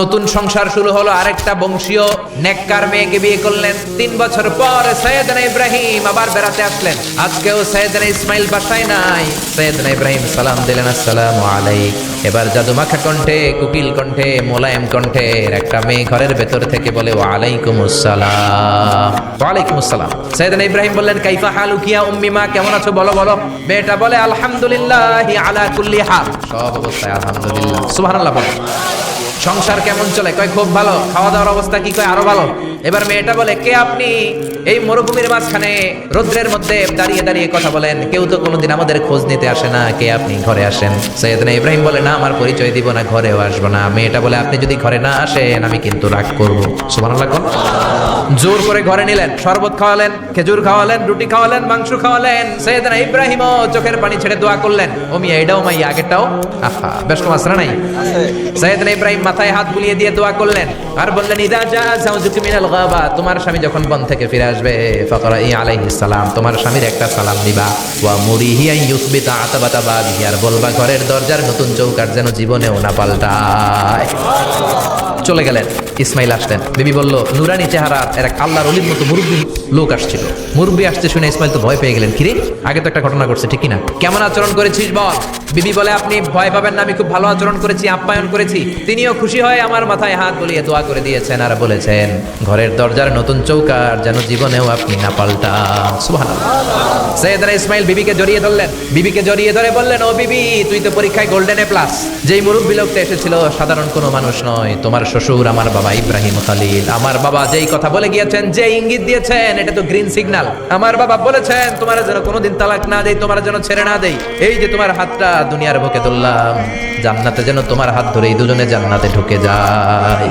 নতুন সংসার শুরু হলো আরেকটা বংশীয় নেককার মেয়েকে বিয়ে করলেন। তিন বছর পর সৈয়দনা ইব্রাহিম আবার বেড়াতে আসলেন। আজকেও সৈয়দনা ইসমাইল বাসায় নাই। সৈয়দনা ইব্রাহিম সালাম দিলেন, আসসালামু আলাইক। এবার জাদুমাখা কণ্ঠে কুকিল কণ্ঠে, মোলায়েম কণ্ঠের একটা মেয়ে ঘরের ভেতর থেকে বলে ওয়ালাইকুম আসসালাম ওয়ালাইকুম আসসালাম সৈয়দনা ইব্রাহিম বললেন, কাইফা হালু কিয়া উম্মি মা, কেমন আছো বলো বলো? মেয়েটা বলে, আলহামদুলিল্লাহ আলা কুল্লি হাল। সব অবস্থায় আলহামদুলিল্লাহ। সুবহানাল্লাহ বলো। সংসার কেমন চলে? কয়, খুব ভালো। খাওয়া দাওয়ার অবস্থা কি? কয়, আরও ভালো। এবার মেয়েটা বলে, কে আপনি? এই মরুভূমির মাঝখানে রৌদ্রের মধ্যে দাঁড়িয়ে দাঁড়িয়ে কথা বলেন। কেউ তো কোনোদিন আমাদের খোঁজ নিতে আসে না, কে আপনি? ঘরে আসেন। সৈয়দনা ইব্রাহিম বলে, না, আমার পরিচয় দিব না, ঘরেও আসব না। মেয়েটা বলে, আপনি যদি ঘরে না আসেন, আমি কিন্তু রাগ করব। সুবহানাল্লাহ, কোন? জোর করে ঘরে নিলেন শরবত খাওয়ালেন খেজুর খাওয়ালেন রুটি খাওয়ালেন মাংস খাওয়ালেন। সৈয়দনা ইব্রাহিমও চোখের পানি ছেড়ে দোয়া করলেন। ও মিয়া এটাও মাই আগেরটাও? আহা বেশ কম আসরা নাই? সৈয়দনা ইব্রাহিম মাথায় হাত বুলিয়ে দিয়ে দোয়া করলেন। আর বললেন ইদা জা জাওজুকি মিনাল গাবা তোমার স্বামী যখন বন থেকে ফিরে আসবে ফাকরা ই আলাইহিস সালাম তোমার স্বামীর একটা সালাম দিবা। ওয়া মুরিহি আন ইউসবিতা আতাবাতা বাবিহি আর বলবা ঘরের দরজার নতুন চৌকাট যেন জীবনেও না পাল্টায়। চলে গেলেন। ইসমাইল আসলেন। বিবি বলল, নুরানি চেহারা, এর এক আল্লাহর অলির মতো মুরব্বী লোক আসছিল। মুরব্বী আসতে শুনে ইসমাইল তো ভয় পেয়ে গেলেন। কিরে, আগে তো একটা ঘটনা ঘটছে, ঠিক না কেমন আচরণ করেছিস বল? বিবি বলে, আপনি ভয় পাবেন না, আমি খুব ভালো আচরণ করেছি, আপ্যায়ন করেছি। তিনিও খুশি হয়ে আমার মাথায় হাত বলিয়ে দোয়া করে দিয়েছেন আর বলেছেন, ঘরের দরজার নতুন চৌকার যেন জীবনেও আপনি না সুবহানাল্লাহ। সৈয়দনা ইসমাইল বিবিকে জড়িয়ে ধরলেন। বিবিকে জড়িয়ে ধরে বললেন, ও বিবি, তুই তো পরীক্ষায় গোল্ডেন এ প্লাস। যেই মুরব্বী লোকটা এসেছিল, সাধারণ কোনো মানুষ নয়। তোমার শ্বশুর, আমার বাবা ইব্রাহিম খালিল। আমার বাবা যেই কথা বলে গিয়েছেন যে ইঙ্গিত দিয়েছেন, এটা তো গ্রিন সিগন্যাল আমার বাবা বলেছেন, তোমার যেন কোনোদিন তালাক না দেই, তোমার যেন ছেড়ে না দেই। এই যে তোমার হাতটা দুনিয়ার বুকে তুললাম, জান্নাতে যেন তোমার হাত ধরে এই দুজনে জান্নাতে ঢুকে যায়।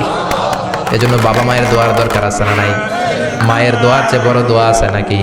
এজন্য বাবা মায়ের দোয়ার দরকার আছে না নাই? মায়ের দোয়ার চেয়ে বড় দোয়া আছে নাকি?